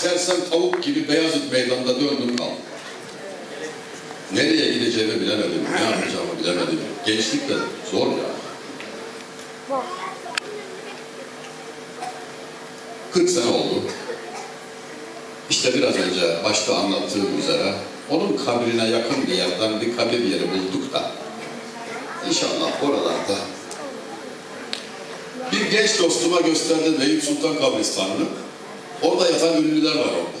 sersem tavuk gibi Beyazıt meydanında döndüm kaldım. Nereye gideceğimi bilemedim, ne yapacağımı bilemedim. Gençlik de zor ya. 40 sene oldu. İşte biraz önce başta anlattığım üzere onun kabrine yakın bir yerden bir kabir yeri bulduk da İnşallah oralarda bir genç dostuma gösterdi Eyüp Sultan kabristanını. Orada yatan ünlüler var orada.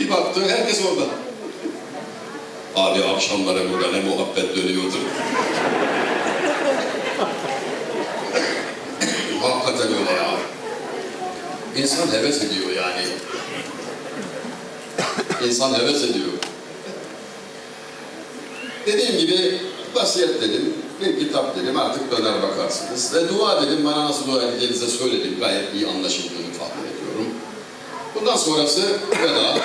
Bir baktı herkes orada. Abi akşamları burada ne muhabbet dönüyordur. Hakikaten öyle ya. İnsan heves ediyor yani. İnsan heves ediyor. Dediğim gibi vasiyet dedim, bir kitap dedim artık döner bakarsınız. Ve dua dedim bana nasıl dua edeceğinize söyledim. Gayet iyi anlaşıldığını tahmin. Bundan sonrası veda.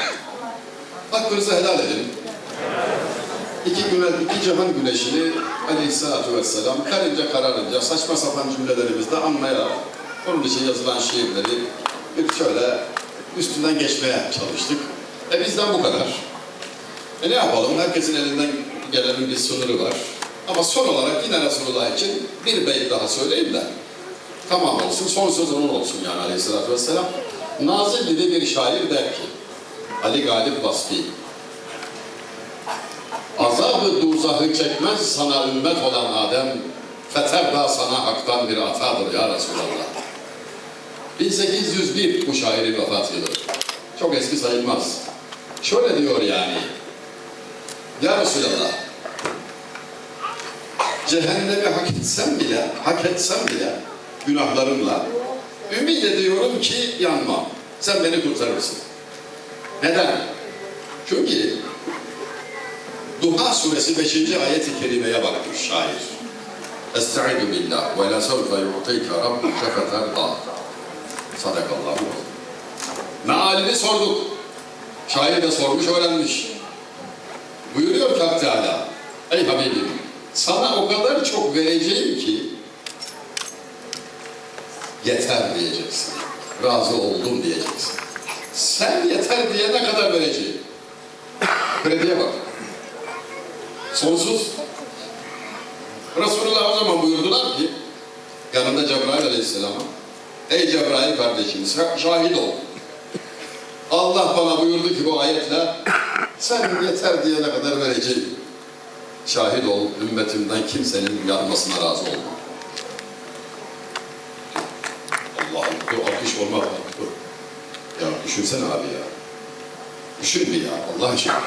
Hakkınızı helal edin. İki, güne, iki cihan güneşini aleyhissalatu vesselam karınca kararınca saçma sapan cümlelerimizle anlayarak onun için yazılan şiirleri bir şöyle üstünden geçmeye çalıştık. E bizden bu kadar. E ne yapalım? Herkesin elinden gelenin bir sınırı var. Ama son olarak yine Resulullah için bir beyt daha söyleyeyim de tamam olsun, son söz onun olsun yani aleyhissalatü vesselam. Gibi bir şair der ki, Ali Galip Vasfi, Azabı duzahı çekmez sana ümmet olan Adem, feter da sana haktan bir atadır ya Resulallah. 1801 bu şairin vefat yılı. Çok eski sayılmaz. Şöyle diyor yani, Ya Resulallah, cehennemi hak etsem bile, hak etsem bile günahlarımla ümit ediyorum ki yanmam. Sen beni kurtarırsın. Neden? Çünkü Duha suresi 5. ayet-i kerimeye bakmış şair. Estaizu billah ve la sevfe yu'tike rabbuke feterda. Sadakallahu. Mealini sorduk. Şair de sormuş, öğrenmiş. Buyuruyor ki Hak Teala, Ey Habibim, sana o kadar çok vereceğim ki yeter diyeceksin. Razı oldum diyeceksin. Sen yeter diye ne kadar vereceğim? Krediye bak. Sonsuz. Resulullah o zaman buyurdular ki yanında Cebrail Aleyhisselam'a Ey Cebrail kardeşim şahit ol. Allah bana buyurdu ki bu ayetle sen yeter diyene kadar vereceğim. Şahit ol, ümmetimden kimsenin yanmasına razı olma. Olmaz. Dur. Ya düşünsene abi ya. Düşün bir ya Allah aşkına.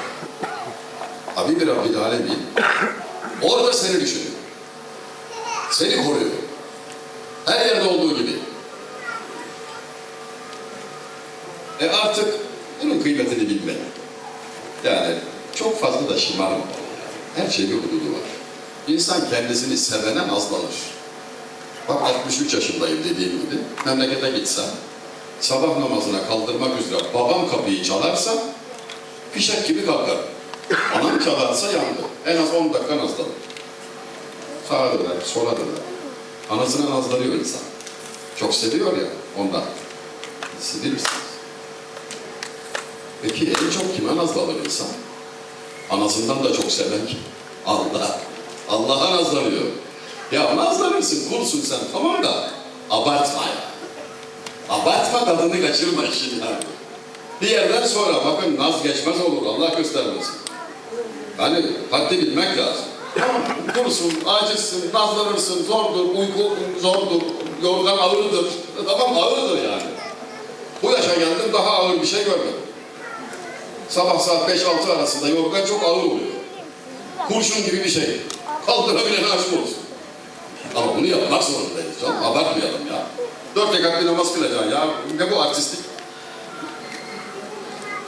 Habibi Rabbil Alemin orada seni düşünüyor. Seni koruyor. Her yerde olduğu gibi. E artık bunun kıymetini bilmeli. Yani çok fazla da şımarmamalı. Her şeyin bir hududu var. İnsan kendisini sevene nazlanır. Bak 63 yaşındayım dediğim gibi. Memlekete gitsem, sabah namazına kaldırmak üzere babam kapıyı çalarsa fişek gibi kalkar. Anam çalarsa yandı. En az 10 dakika nazlanır. Sağa döner, sola döner. Anasına nazlanıyor insan. Çok seviyor ya ondan. Siz bilir misiniz? Peki en çok kime nazlanır insan? Anasından da çok seven? Allah. Allah'a nazlanıyor. Ya nazlanırsın, kulsun sen tamam da abartma ya. Abartma tadını kaçırma işin yani. Bir yerden sonra bakın naz geçmez olur Allah göstermesin. Yani haddi bilmek lazım. Kursun, acizsin, nazlanırsın, zordur, uyku zordur, yorgan ağırdır. Tamam ağırdır yani. Bu yaşa geldim daha ağır bir şey görmedim. Sabah saat 5-6 arasında yorgan çok ağır oluyor. Kurşun gibi bir şey. Kaldırabilen aşk olsun. Ama bunu yapmak zorundayız canım. Abartmayalım ya. Dört rekat bir namaz kılacaksın ya. Ne bu artistlik?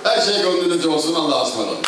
Her şey gönlünüzce olsun. Allah'a ısmarladık.